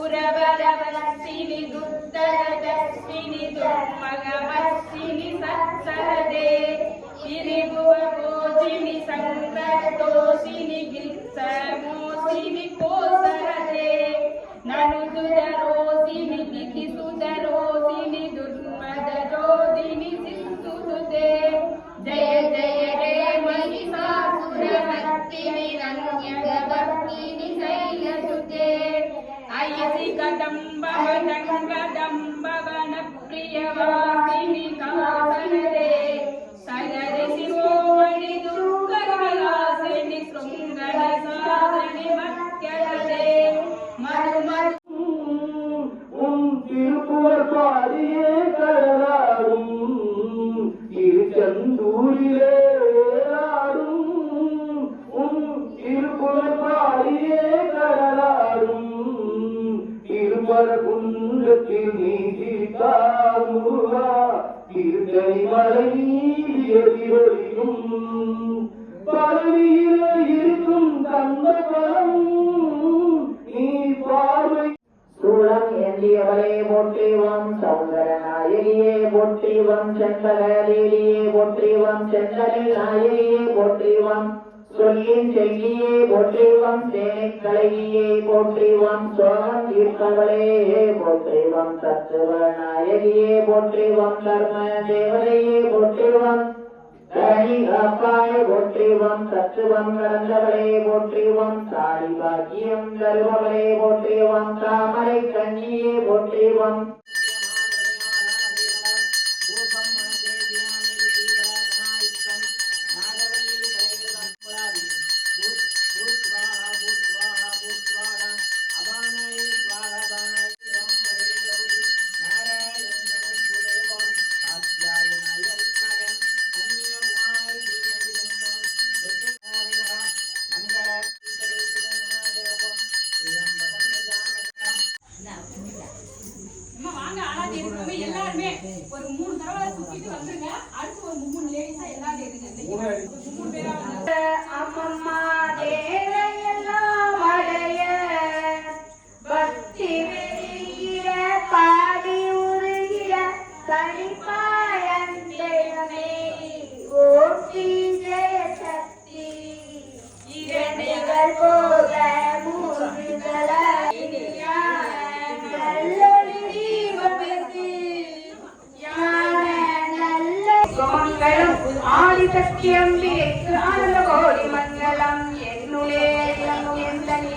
ಪುರಬಲವಸ್ಸಿನಿ ದುತ್ತರದಸ್ಸಿನಿ ದುರ್ಮಗಮಸ್ಸಿನಿ ಸತ್ಸಹದೆ ತಿರುಗುವ ಭೋಜಿನಿ ಸಂಕಟೋಷಿನಿ गतम् भवन திருமர குன்றத்தில் நீதித்தாமுருவா திருத்தணி மலை எதிரொலியும் பழனியிலே இருக்கும் தந்த பலம் நீ பார்வை. சூளம் ஏந்தியவளே போற்றிவம் சௌந்தர நாயகியே போற்றிவம் நாயகியே சொல்லின் செல்கியே போற்றிவம் சேனைக் கலையே போற்றிவம் சோகம் தீர்ப்பவளே போற்றிவம் தத்துவ நாயகியே போற்றிவம் தர்ம தேவதையே போற்றிவம் தனி காப்பாய போற்றிவம் தத்துவம் கடந்தவளே போற்றிவம் தாடி பாக்கியம் தருபவளே போற்றிவம் தாமரை கண்ணியே போற்றிவம். எல்லாருமே ஒரு மூணு தடவை சுத்திட்டு வந்துருங்க. அடுத்து ஒரு மூணு லேடிஸா மூணு பேரா வந்து அம்மம்மா தேவையெல்லாம் அடைய பக்தி வெளியிட பாடி உருகிட தனிப்பாயன் സത്യം വിലക്ക് ആനന്ദ കോടി മംഗളം എന്നുളേ എന്നുയർന്ന നീ